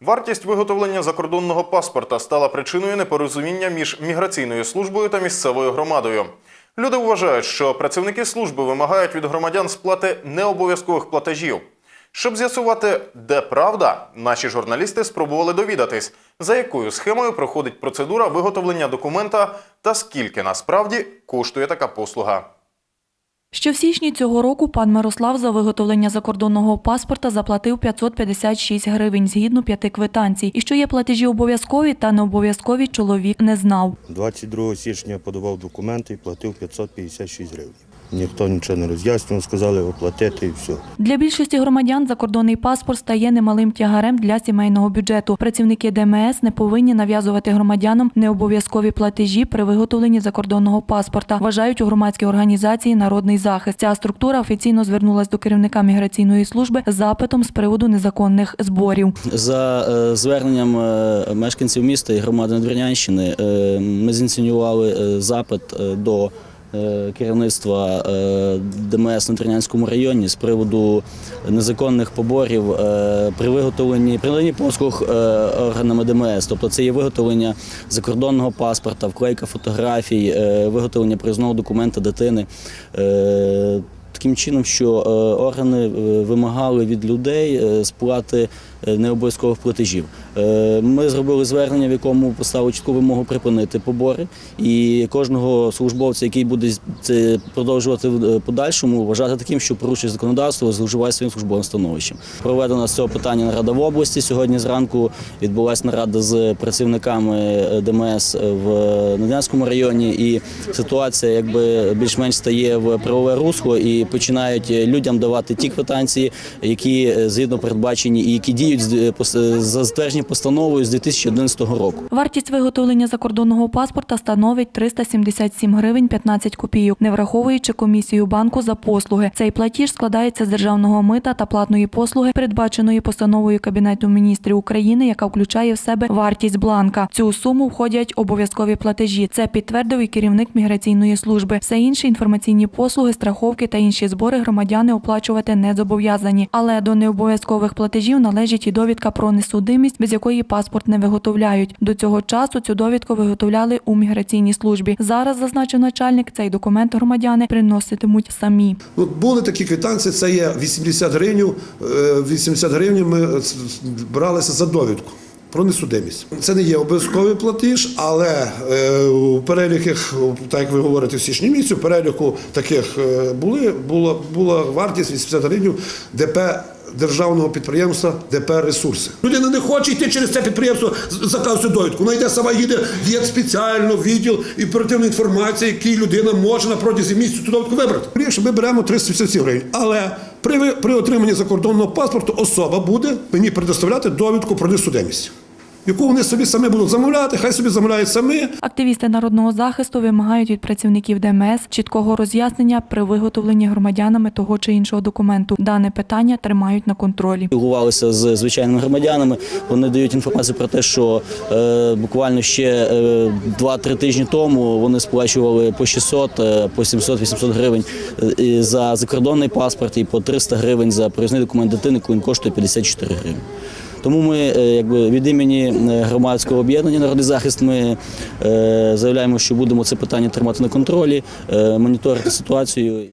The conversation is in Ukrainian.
Вартість виготовлення закордонного паспорта стала причиною непорозуміння між міграційною службою та місцевою громадою. Люди вважають, що працівники служби вимагають від громадян сплати необов'язкових платежів. Щоб з'ясувати, де правда, наші журналісти спробували довідатись, за якою схемою проходить процедура виготовлення документа та скільки насправді коштує така послуга. Ще в січні цього року пан Мирослав за виготовлення закордонного паспорта заплатив 556 гривень згідно п'яти квитанцій. І що є платежі обов'язкові та необов'язкові, чоловік не знав. 22 січня подавав документи і платив 556 гривень. Ніхто нічого не роз'яснював, сказали оплатити і все. Для більшості громадян закордонний паспорт стає немалим тягарем для сімейного бюджету. Працівники ДМС не повинні нав'язувати громадянам необов'язкові платежі при виготовленні закордонного паспорта. Вважають у громадській організації Народний захист. Ця структура офіційно звернулась до керівника міграційної служби з запитом з приводу незаконних зборів. За е, зверненням е, мешканців міста і громади Надвірнянщини е, ми зініціювали е, запит до керівництва е, ДМС на Надвірнянському районі з приводу незаконних поборів е, при виготовленні при послуг е, органами ДМС. Тобто це є виготовлення закордонного паспорта, вклейка фотографій, е, виготовлення проїзного документа дитини. Е, Таким чином, що е, органи е, вимагали від людей е, сплати е, необов'язкових платежів. Е, Ми зробили звернення, в якому поставили чітку вимогу припинити побори, і кожного службовця, який буде це продовжувати в е, подальшому, вважати таким, що порушує законодавство, зловживає своїм службовим становищем. Проведена з цього питання нарада в області. Сьогодні зранку відбулася нарада з працівниками е, ДМС в Надянському районі, і ситуація якби більш-менш стає в правове русло і починають людям давати ті квитанції, які згідно передбачені і які діють за затверджені постановою з 2011 року. Вартість виготовлення закордонного паспорта становить 377 гривень 15 копійок, не враховуючи комісію банку за послуги. Цей платіж складається з державного мита та платної послуги, передбаченої постановою Кабінету міністрів України, яка включає в себе вартість бланка. Цю суму входять обов'язкові платежі. Це підтвердив і керівник міграційної служби. Все інші інформаційні послуги, страховки та інші збори громадяни оплачувати не зобов'язані. Але до необов'язкових платежів належить і довідка про несудимість, без якої паспорт не виготовляють. До цього часу цю довідку виготовляли у міграційній службі. Зараз, зазначив начальник, цей документ громадяни приноситимуть самі. Ну, були такі квитанції, це є 80 гривень. 80 гривень ми бралися за довідку. Про несудимість. Це не є обов'язковий платіж, але е, у переліках, так як ви говорите, в січні місяці, у переліку таких е, були, була, була вартість 80 гривень ДП державного підприємства ДП ресурси. Людина не хоче йти через це підприємство з- заказувати довідку. Вона йде сама їде, є спеціально відділ і оперативної інформації, який людина може на протязі місяця ту довідку вибрати. Якщо ми беремо 357 гривень. Але при, при отриманні закордонного паспорту особа буде мені предоставляти довідку про несудимість, яку вони собі самі будуть замовляти, хай собі замовляють самі. Активісти народного захисту вимагають від працівників ДМС чіткого роз'яснення при виготовленні громадянами того чи іншого документу. Дане питання тримають на контролі. Спілкувалися з звичайними громадянами. Вони дають інформацію про те, що е, буквально ще е, 2-3 тижні тому вони сплачували по 600, е, по 700-800 гривень е, за закордонний паспорт і по 300 гривень за проїзний документ дитини, коли він коштує 54 гривні. Тому ми, е, якби від імені е, громадського об'єднання Народний захист, ми е, заявляємо, що будемо це питання тримати на контролі, моніторити ситуацію.